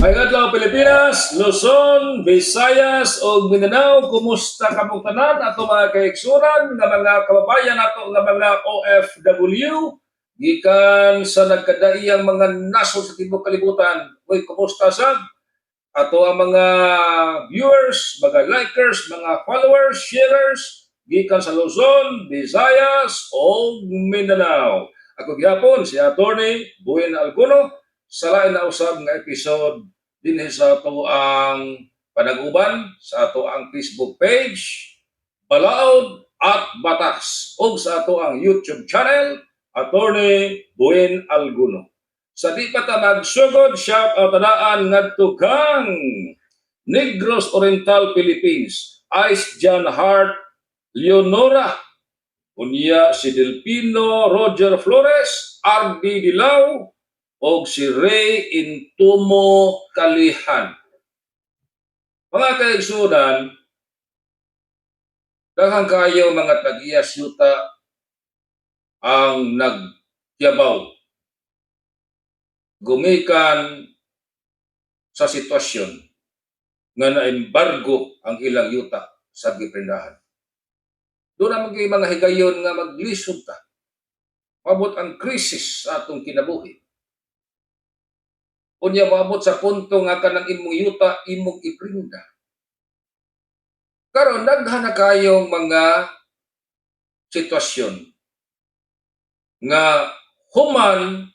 Ay adlaw Pilipinas, Luzon, Visayas ug Mindanao, kumusta ka mong tanan ato mga kaigsuran nga mga kababayan ato nga mga OFW gikan sa nagkadaiyang mga nasod sa tibuok kalibutan. Uy, kumusta sab? Ato ang mga viewers, mga likers, mga followers, sharers gikan sa Luzon, Visayas ug Mindanao. Ako gyapon si Attorney Buin Alguno sa lain na usab nga episode dinhi sa ato ang panag-uban sa ato ang Facebook page Balaod at Batas ug sa ato ang YouTube channel Attorney Buin Alguno. Sa di pa ta magsugod shout out tadaan ngadto kang Negros Oriental Philippines Ice John Hart Leonora unya si Delpino Roger Flores RD Dilaw o si Ray Intumo Kalihan. Mga kaigsunan, daghang kayo mga tag-iyas yuta ang nagyabaw. Gumikan sa sitwasyon nga na-embargo ang ilang yuta sa giprendahan. Doon kayo mga higayon nga maglisod ta. Mabot ang krisis sa atong kinabuhi unya maabot sa punto nga kanang imong yuta imong iprinda. Karon daghan kayong mga sitwasyon nga human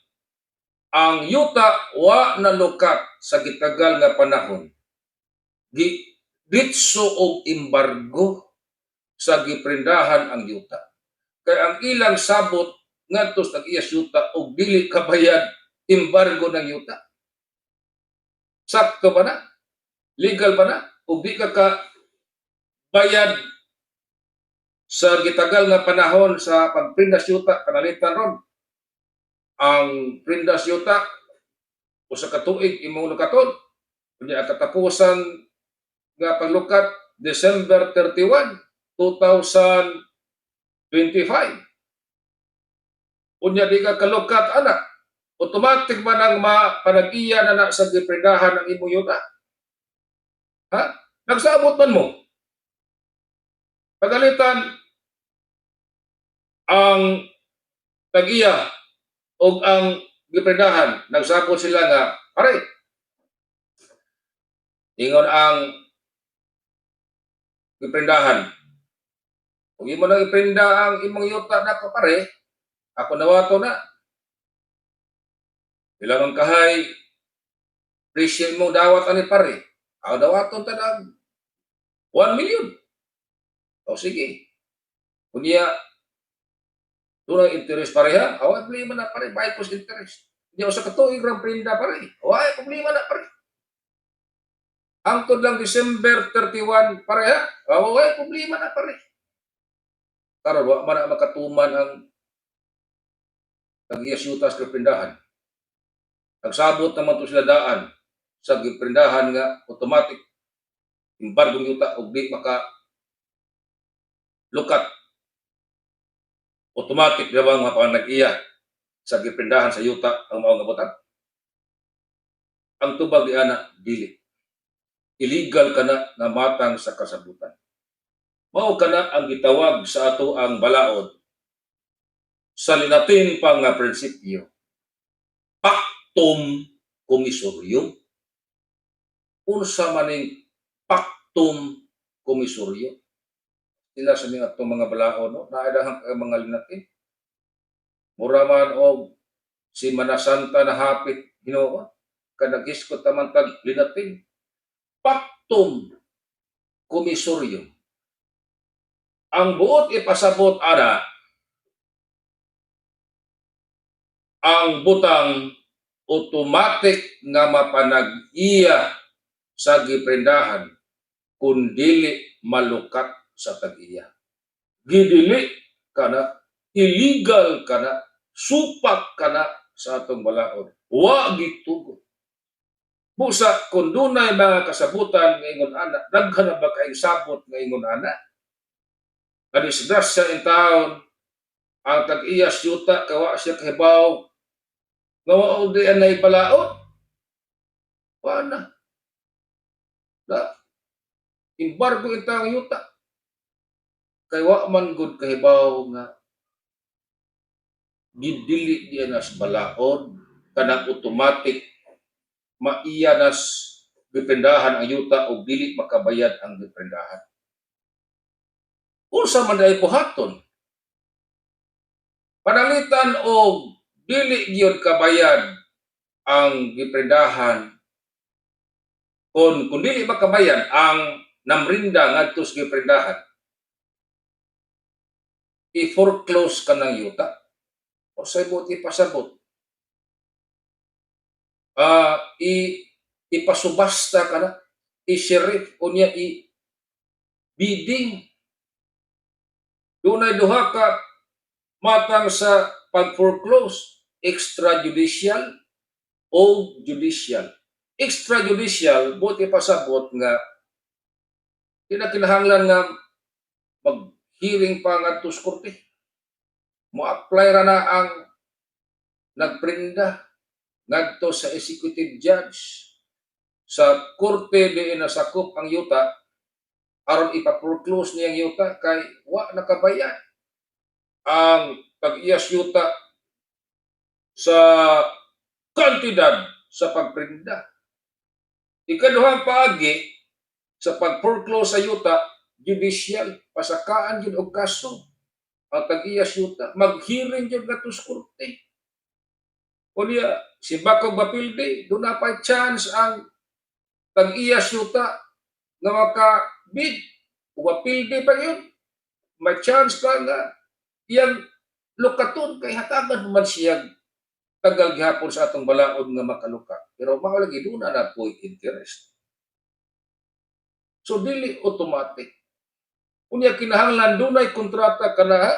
ang yuta wa nalukat sa gitagal nga panahon. Gi ditso og embargo sa giprindahan ang yuta. Kay ang ilang sabot ngadto sa iyas yuta og dili kabayad embargo ng yuta sakto ba na? Legal ba na? Di ka ka bayad sa gitagal nga panahon sa pagprindas yuta kanalitan ron. Ang prindas yuta o sa katuig imong lukaton. Kunya ang katapusan nga paglukat December 31, 2025. Unya di ka kalukat anak automatic man ang mapanag-iya na na sa giprendahan ng imong yuta? Ha? Nagsabot man mo. Pagalitan ang tag-iya o ang giprendahan, nagsabot sila nga, pare, ingon ang giprendahan. Kung imo na iprenda ang imong yuta na ko pare, ako nawato na, Ang kahay, presyo mo dawat ani pare. Ako dawaton tanang 1 million. O sige. Kunya, tunang interest pareha, away problema na pare, bayad ko interest. Ako sa katuig ng prinda pare. Away problema na pare. Angkod lang December 31 pareha, away problema na pare. Karon wa man makatuman ang nag-iyasutas sa pindahan. Nagsabot naman to sila daan sa giprendahan nga automatic embargo yuta og di maka lukat automatic na ba nga panag-iya sa giprendahan sa yuta ang mao nga butang ang tubag ana dili. Illegal kana nga matang sa kasabutan. Mao kana ang gitawag sa ato ang balaod sa linatin pa nga prinsipyo pactum komisoryo. Unsa maning pactum komisoryo? Sila sa mga itong mga balaod, no? naadahang ka mga linatin. Mura man o si Manasanta na hapit, ginoo kanagiskot naman tag linatin. Pactum komisoryo. Ang buot ipasabot ana ang butang automatic nga mapanag-iya sa giprendahan kung dili malukat sa tag-iya. Gidili kana illegal kana supak kana sa atong balaod. Wa gitugo. Busa kung dunay mga kasabutan nga ingon ana, daghan ba kay sabot nga ingon ana? Kadisgrasya in town, ang tag-iya syuta kawa siya kahibaw nga mao di anay palaot. paano? Da, embargo itang yuta. Kay wa man gud kahibaw nga gidili diya nas balaod kanang automatic maiya nas giprendahan ang yuta o dili makabayad ang giprendahan. Unsa man dai buhaton? Panalitan og dili gyud kabayad ang giprendahan kung kung dili makabayad ang namrinda ngadto sa giprendahan i-foreclose ka ng yuta. O sa ibot ipasabot. Ah i ipasubasta ka na. I-sheriff o niya i bidding dunay duha ka matang sa pag-foreclose extrajudicial o judicial. Extrajudicial buti pasabot nga kinakinahanglan nga mag-hearing pa nga to sa korte. Mo-apply ra na ang nagprinda ngadto sa executive judge. Sa korte di nasakop ang yuta. Aron ipa-foreclose niya ang yuta kay wa nakabayad ang pag-iyas yuta sa kantidad sa pagprinda. Ikaduhang paagi sa pag-foreclose sa yuta, judicial, pasakaan yun og kaso. Ang tag-iyas yuta, mag-hearing yun sa korte. O niya, si Bakog Bapilde, doon na pa chance ang tag-iyas yuta nga maka-bid. O Bapilde pa yun. May chance ka nga iyang lukaton kay hatagan man siya tagal gihapon sa atong balaod nga makalukat. Pero maulagi doon na na po interest. So dili automatic. Unya kinahanglan dunay kontrata kana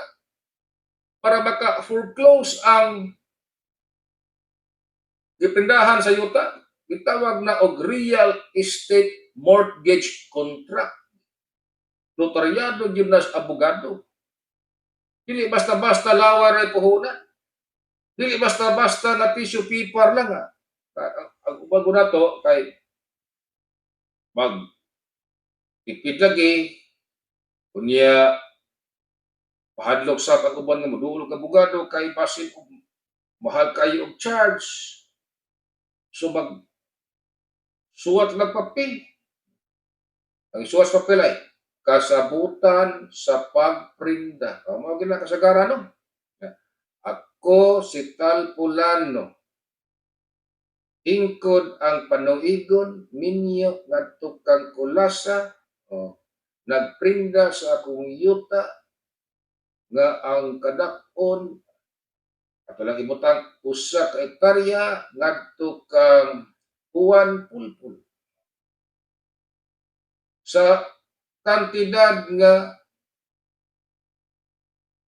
para maka foreclose ang gipindahan sa yuta gitawag na og real estate mortgage contract. Notaryado gyud nas abogado. Dili basta-basta lawar ay puhunan. Dili basta-basta na tissue paper lang ha. Ang- Ang ubago na to kay mag tipid lagi kunya pahadlok sa kaguban nga modulog nga abogado kay basin og mahal kayo og charge. So mag suwat lang papel. Ang suwat sa papel ay kasabutan sa pagprinda. O mo gina kasagaran no ako si Tal Pulano. Ingkod ang panuigon minyo ngadto kang kulasa. Oh, nagprinda sa akong yuta nga ang kadakon. Ato lang ibutang usa ka hektarya ngadto kang Juan Pulpul. Sa kantidad nga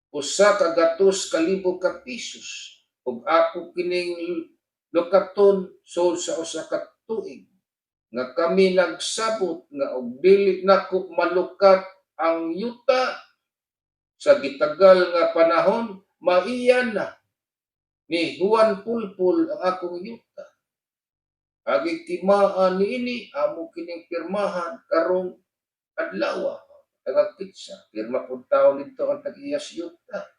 usa ka gatos ka ka pisos. Ug ako kining lukaton so sa usa ka tuig. Nga kami nagsabot nga og dili nako malukat ang yuta. Sa gitagal nga panahon maiyan na. Ni Juan Pulpul ang akong yuta. Agi timaan niini amo kining pirmahan karong adlaw taga pizza pirma pud taon dito ang tag-iyas yuta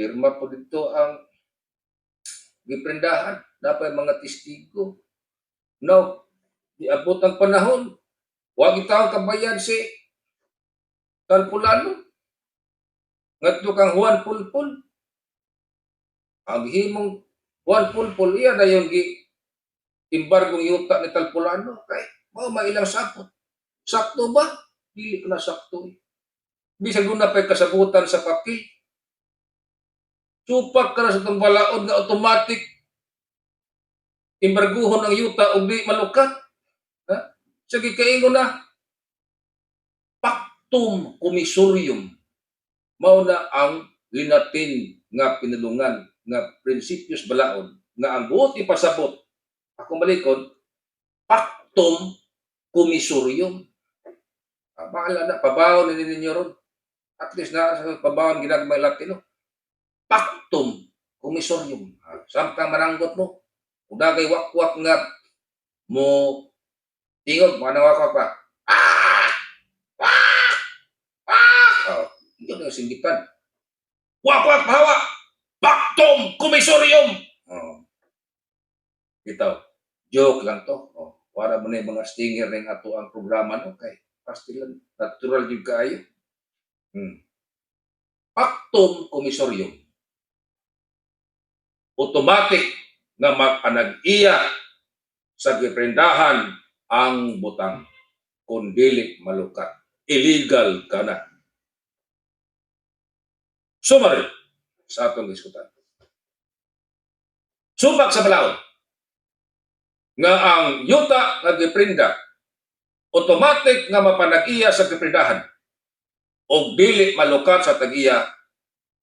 pirma po dito ang giprendahan dapat mga testigo. No diabot ang panahon. Wag itaw kabayan si Talpulano ngadto kang Juan Pulpul. Ang himong Juan Pulpul iya na yung gi embargong yuta ni Talpulano kay mao mailang sapot sakto ba dili na sakto eh. bisag doon na pa'y kasabutan sa papel supak ka na sa itong balaod nga automatic imbarguhon ang yuta og di malukat. Ha? Sige kaingon na pactum commissurium mao na ang linatin nga pinulungan nga prinsipios balaod nga ang buot ipasabot ako malikod pactum commissurium ah, na pabawon ni ninyo ron at least na sa pabawon ginagmay Latino pactum commissurium ah, samtang maranggot mo Kung dagay wakwak nga mo tingog manawak pa. Ah! Ah! Ah! Oh, yun ang sindikan. Wak wak bahawa. Baktom komisoryum. Oh. Ito, joke lang to. Oh. Para mo na yung mga stinger ng ato ang programa no kay pastilan natural yung kayo. Hmm. Baktom komisoryum. Automatic nga mapanag-iya sa giprendahan ang butang kung dili malukat. Illegal ka na. Summary sa atong diskutan. Subak sa balaod nga ang yuta nga giprinda automatic nga mapanag-iya sa giprindahan o dili malukat sa tag-iya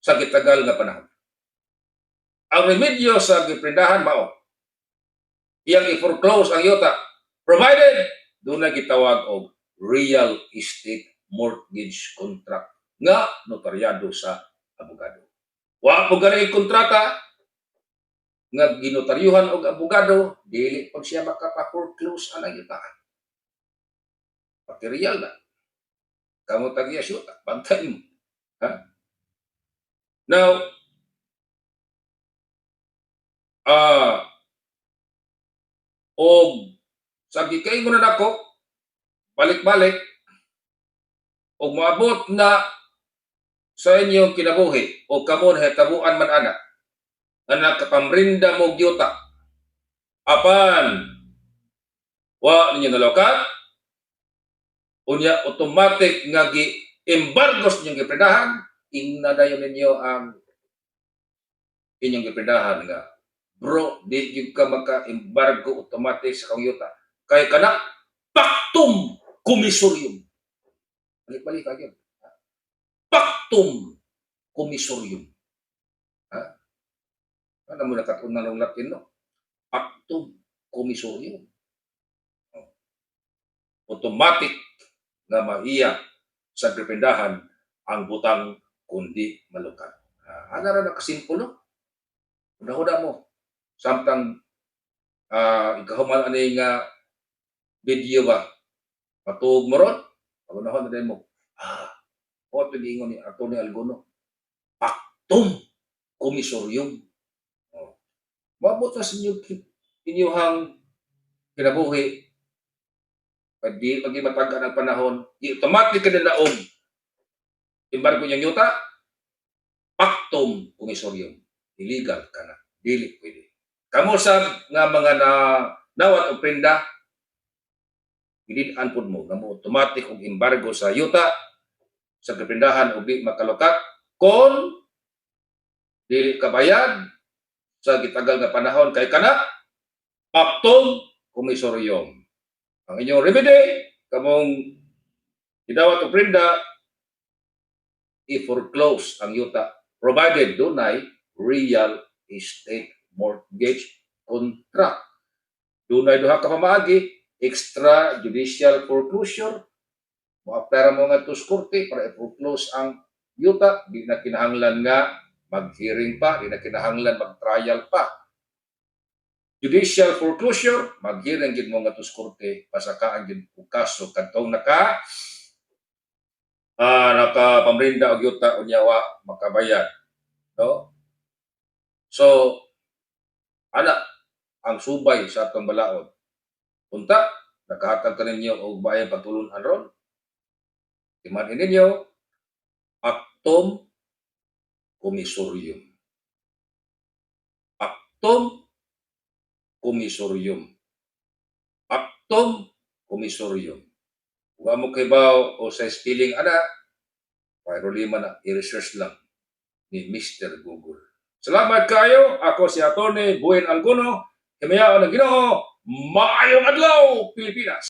sa gitagal nga panahon. Ang remedyo sa giprindahan mao iyang i-foreclose ang yuta provided doon na gitawag og real estate mortgage contract nga notaryado sa abogado. Wa mo gani kontrata nga ginotaryuhan og abogado dili pag siya makapa-foreclose ang yutaan. Material na. Kamu tagiya siya, bantay mo. Ha? Now, ah og sa gikaingon na nako balik-balik og moabot na sa inyong kinabuhi o kamon hetabuan man ana nga nakapamrinda mo gyuta apan wa ninyo nalokat unya automatic nga gi embargos ninyong gipredahan inadayon ninyo ang inyong gipredahan nga bro di gyud ka maka-embargo automatic sa kang yuta. Kay kana paktum komisoryum. Balik-balik ka gyud paktum komisoryum. Ha? Ano mo nakatunan ng Latin no? Paktum komisoryum. Oh. automatic nga maiya sa dependahan ang butang kundi malukat. Uh, ano ra nakasimple no? Huda-huda mo. Samtang uh, ikahuman ani nga video ba patuog mo ron pagunahon na mo ah o ito giingon ni ni Algono paktum komisoryum oh. mabot sa inyo inyuhang kinabuhi pag mataga ng panahon i-automatic ka na og embargo niyang yuta paktum komisoryum illegal ka na. Dili pwede. Kamo sa nga mga na nawat o prenda gilid-an pud mo. Nga mo automatic og embargo sa yuta sa kapindahan di makalukat kon dili kabayad sa gitagal nga panahon. Kay kana paktum komisoryum ang inyong remedy kamong idawat og prenda i-foreclose ang yuta. Provided dunay real estate mortgage contract. Dunay duha ka pamaagi extra judicial foreclosure mo-apply mo nga to korte para i-foreclose ang yuta. Di na kinahanglan nga mag-hearing pa di na kinahanglan mag-trial pa judicial foreclosure mag-hearing gid mo nga to sa korte pasakaan gid og kaso. Kadtong naka ah naka pamrinda og yuta unyawa makabayad no? So ana ang subay sa atong balaod. Punta nakahatag ka ninyo og bayang patulon ron. Timan ninyo aktom komisoryum aktom komisoryum aktom komisoryum Wa mo kay ba o sa spelling ana, pero lima na, i-research lang ni Mr. Google. Salamat kayo. Ako si Atty. Buen Alguno. Himayaan ng Ginoo. Maayong adlaw, Pilipinas!